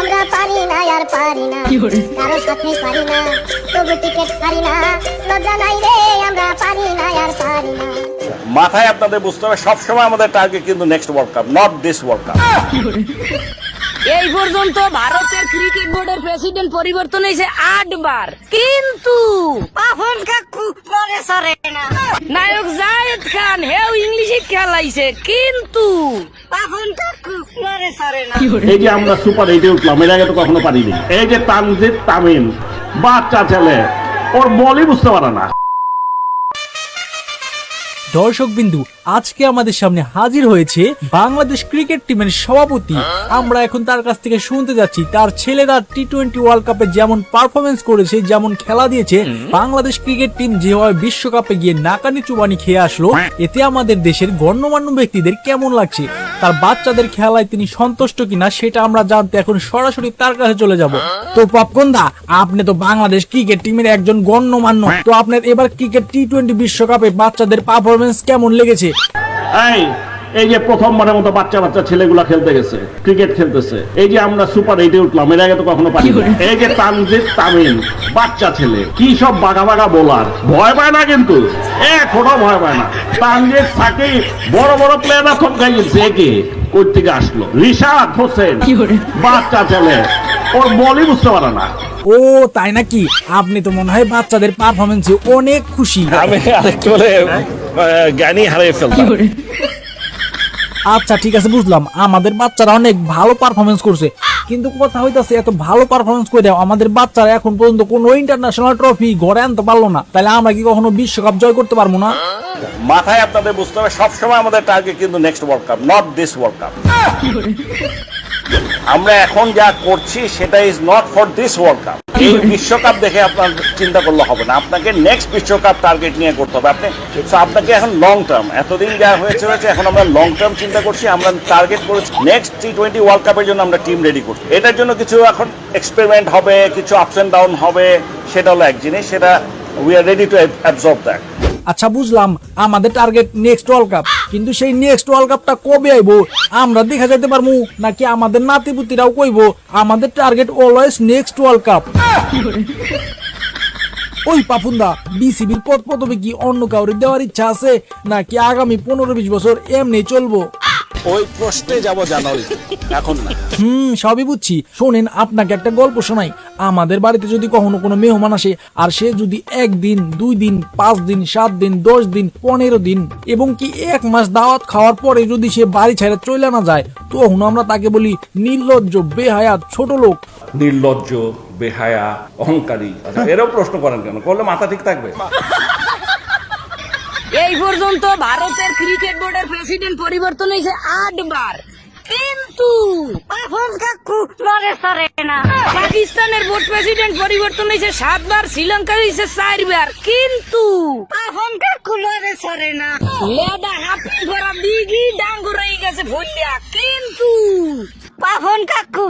আমরা পারি না আর পারি না। কারও সাথে পারি না তবু টিকিট পারি না। লজ্জা নাই রে আমরা পারি না আর পারি না। মাথায় আপনাদের বুঝতে হবে সবসময় আমাদের টার্গেট কিন্তু next world cup not this world cup এই পর্যন্ত ভারতের ক্রিকেট বোর্ডের প্রেসিডেন্ট পরিবর্তন হয়েছে আটবার। কিন্তু পাপন কাকু মরে সরে না। নায়ক জায়েদ খান হেও ইংলিশে খেলাইছে কিন্তু এই যে আমরা সুপার এইটে উঠলাম এর আগে তো কখনো পারিনি। এই যে তানজিদ তামিম বাচ্চা ছেলে ওর বলই বুঝতে পারে না। দর্শক বিন্দু আজকে আমাদের সামনে হাজির হয়েছে বাংলাদেশ ক্রিকেট টিমের সভাপতি। আমরা এখন তার কাছ থেকে শুনতে যাচ্ছি তার ছেলেরা টি টোয়েন্টি ওয়ার্ল্ড কাপে যেমন পারফরমেন্স করেছে যেমন খেলা দিয়েছে বাংলাদেশ ক্রিকেট টিম যেভাবে বিশ্বকাপে গিয়ে নাকানি চুবানি খেয়ে আসলো এতে আমাদের দেশের গণ্যমান্য ব্যক্তিদের কেমন লাগছে? তার বাচ্চাদের খেলায় তিনি সন্তুষ্ট কিনা সেটা আমরা জানতে এখন সরাসরি তার কাছে চলে যাব। তো পপকন্দা আপনি তো বাংলাদেশ ক্রিকেট টিমের একজন গণ্যমান্য। তো আপনার এবার ক্রিকেট টি টোয়েন্টি বিশ্বকাপে বাচ্চাদের পারফরমেন্স কেমন লেগেছে? এই এই যে প্রথমবারের মতো বাচ্চা বাচ্চা ছেলেগুলা খেলতে গেছে ক্রিকেট খেলতেছে। এই যে আমরা সুপার এইটে উঠলাম এর আগে তো কখনো পারিনি। এই যে তানজিদ তামিম বাচ্চা ছেলে কি সব বাঘা বাঘা বোলার ভয় পায় না কিন্তু এখনও ভয় পায় না। তানজিদ সাকিব বড় বড় প্লেয়াররা থমকাই গেছে একে কই থেকে আসলো? রিশাদ হোসেন বাচ্চা ছেলে। ওর বলই বুঝতে পারে না। ও তাই নাকি? আপনি তো মনে হয় বাচ্চাদের পারফরমেন্সে অনেক খুশি। আমি আরেকটু বলে জ্ঞানী হারিয়ে ফেলতাম। আচ্ছা ঠিক আছে বুঝলাম। আমাদের বাচ্চারা অনেক ভালো পারফরমেন্স করছে। কিন্তু কথা হইতাছে এত ভালো পারফরমেন্স করে দেও আমাদের বাচ্চারা এখন পর্যন্ত কোনো ইন্টারন্যাশনাল ট্রফি ঘরে আনতে পারল না। তাহলে আমরা কি কখনো বিশ্বকাপ জয় করতে পারব না? মাথায় আপনাদের বুঝতে হবে সবসময় আমাদের টার্গেট কিন্তু next world cup not this world cup আমরা এখন যা করছি, সেটা is not for this world cup এই বিশ্বকাপ দেখে আপনার চিন্তা করলে হবে না। আপনাকে নেক্সট বিশ্বকাপ টার্গেট নিয়ে করতে হবে। আপনি আপনাকে এখন লং টার্ম এতদিন যা হয়েছে হয়েছে, এখন আমরা লং টার্ম চিন্তা করছি, আমরা টার্গেট করেছি। নেক্সট টি টোয়েন্টি ওয়ার্ল্ড কাপের জন্য আমরা টিম রেডি করছি। এটার জন্য কিছু এখন এক্সপেরিমেন্ট হবে, কিছু আপস এন্ড ডাউন হবে, সেটা হলো এক জিনিস, সেটা we are ready to absorb that আচ্ছা বুঝলাম। আমাদের টার্গেট নেক্সট ওয়ার্ল্ড কাপ কিন্তু সেই নেক্সট ওয়ার্ল্ড কাপটা কবে আইবো? আমরা দেখা যেতে পারব নাকি আমাদের নাতিপুতিরাও কইবো, আমাদের target always next world cup ওই পাপুন্দা বিসিবির পদ পদবি কি অন্য কাউরে দেওয়ার ইচ্ছা আছে? নাকি আগামী পনেরো বিশ বছর এমনি চলবো? ওই প্রশ্নে যাব জানুয়ারি এখন না। হুম সবই বুঝছি। শোনেন আপনাকে একটা গল্প শোনাই। আমাদের বাড়িতে যদি কখনো কোনো মেহমান আসে আর সে যদি একদিন দুই দিন পাঁচ দিন সাত দিন দশ দিন পনেরো দিন এবং কি এক মাস দাওয়াত খাওয়ার পরে যদি সে বাড়ি ছেড়ে চলে না যায় তখন আমরা তাকে বলি নির্লজ্জ বেহায়াত ছোট লোক। নির্লজ্জ বেহায়া অহংকারী। আচ্ছা, এরও প্রশ্ন করেন কেন? করলে মাথা ঠিক থাকবে। এই পর্যন্ত ভারতের ক্রিকেট বোর্ডের প্রেসিডেন্ট পরিবর্তন হয়েছে আটবার। কাকু সরে না। পাকিস্তানের বোর্ড প্রেসিডেন্ট পরিবর্তন হয়েছে সাতবার শ্রীলঙ্কা হয়েছে চারবার। কিন্তু কাকু সরে না। লেদা হাফিন ভরা দিঘি ডাঙ্গুর হয়ে গেছে ভুলিয়া। কিন্তু কাকু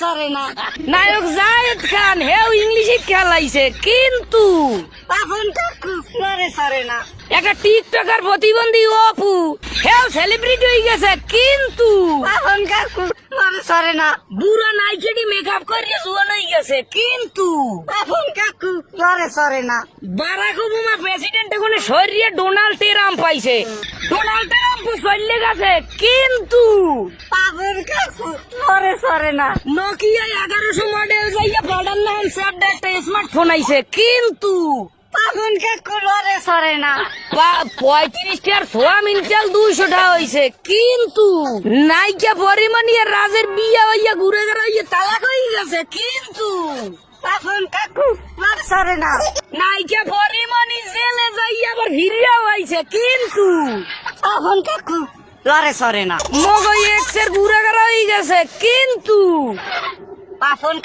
সরে না। নায়ক জায়েদ খান হেও ইংলিশে খেলাইছে। কিন্তু পাপন কাকু মরে সরে না। একটা টিকটকার প্রতিবন্ধী অপু হেও সেলিব্রিটি হয়ে গেছে কিন্তু পাপন কাকু মরে সরে না। বুড়া নাইকেডি মেকআপ করিয়ে জুয়ান হয়ে গেছে কিন্তু পাপন কাকু মরে সরে না। বারাক ওবামা প্রেসিডেন্ট এখন শরীরে ডোনাল্ড ট্রাম্প পাইছে। ডোনাল্ড ট্রাম্প চললে গেছে কিন্তু পাপন কাকু মরে সরে না। নোকিয়া এগারোশো মডেল যাইয়া পড়ার নাম স্মার্টফোন আইছে কিন্তু সরে না। পঁয়ত্রিশটার সোয়ামিন চাল দুইশো টাকা হয়েছে কিন্তু নাইকা পরিমাণি আর রাজের বিয়া হইয়া ঘুরে ঘুরে তালাক হয়ে গেছে কিন্তু পাপন কাকু মরে সরে না। নাইকা পরিমাণি জেলে যাইয়া আবার ফিরিয়া হয়েছে কিন্তু কাকু লরে সরে না। মগই এক্সের ঘুরে ঘুরে হয়ে গেছে কিন্তু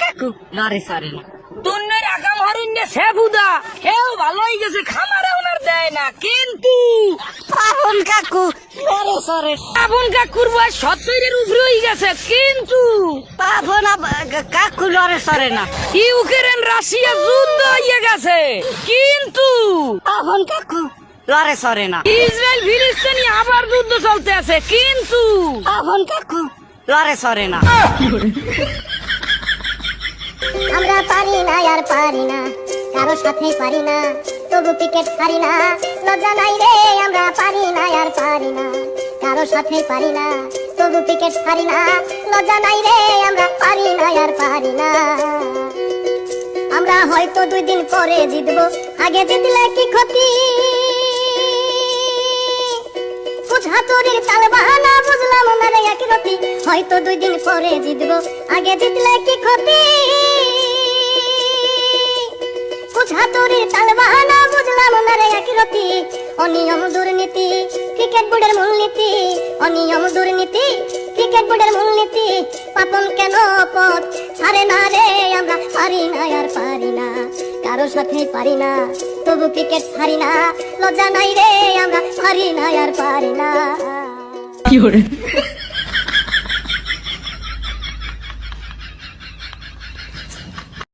কাকু লরে সরে না। হরিণে সেবুদা হেও ভালো হয়ে গেছে খামারে ওনার দেয় না। কিন্তু কাকু। সরে কাকুর বয়স সত্তরের উপরে হয়ে গেছে। কিন্তু কাকু সরে না। ইউক্রেন রাশিয়া যুদ্ধ হয়ে গেছে। কিন্তু পাপন কাকু লরে সরে না। ইসরায়েল ফিলিস্তিনি আবার যুদ্ধ চলতে আছে। কিন্তু পাপন কাকু লরে সরে না। আমরা পারি না আর পারি না, কারও সাথে পারি না, তবু ক্রিকেট ছাড়ি না। লজ্জা নাই রে, আমরা পারি না আর পারি না, কারও সাথে পারি না, তবু পিকেট ছাড়ি না। লজ্জা নাই রে, আমরা পারি না আর পারি না। আমরা হয়তো দুই দিন পরে জিতবো, আগে জিতলে কি ক্ষতি? কুছাতুরির তাল বাহানা, বুঝলাম না রে এক রতি হয়তো দুই দিন পরে জিতব, আগে জিতলে কি ক্ষতি? কুছাতুরির তাল বাহানা, বুঝলাম না রে এক রতি অনিয়ম দুর্নীতি ক্রিকেট বোর্ডের মূলনীতি। অনিয়ম দুর্নীতি ক্রিকেট বোর্ডের মূলনীতি। পাপন কেন পথ ছাড়ে না রে? আমরা পারি না আর পারি না কারও সাথে পারি না, তবু ক্রিকেট ছাড়ি না, লজ্জা নাই রে। আমরা পারি না আর পারি না।